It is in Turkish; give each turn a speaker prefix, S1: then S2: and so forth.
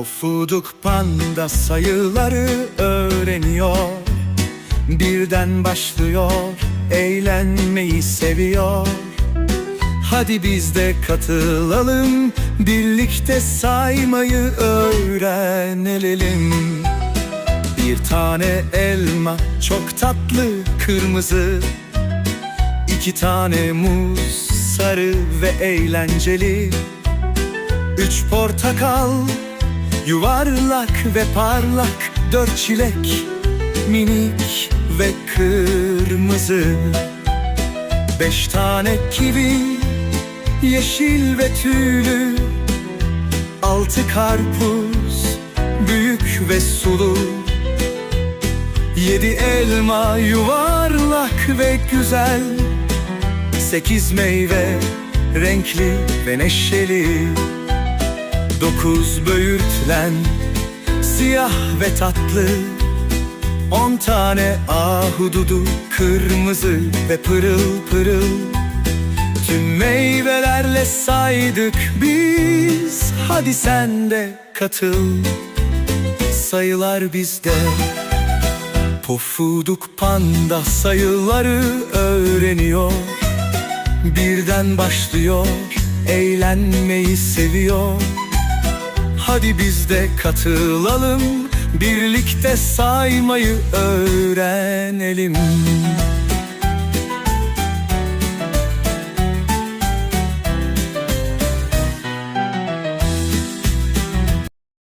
S1: Pofuduk panda sayıları öğreniyor. Birden başlıyor, eğlenmeyi seviyor. Hadi biz de katılalım, birlikte saymayı öğrenelim. Bir tane elma çok tatlı kırmızı. İki tane muz sarı ve eğlenceli. Üç portakal yuvarlak ve parlak Dört çilek minik ve kırmızı. Beş tane kivi yeşil ve tüylü. Altı karpuz büyük ve sulu. Yedi elma yuvarlak ve güzel. Sekiz meyve renkli ve neşeli Dokuz böğürtlen siyah ve tatlı. On tane ahududu kırmızı ve pırıl pırıl. Tüm meyvelerle saydık biz Hadi sen de katıl. Sayılar bizde Pofuduk panda sayıları öğreniyor. Birden başlıyor Eğlenmeyi seviyor Hadi biz de katılalım Birlikte saymayı öğrenelim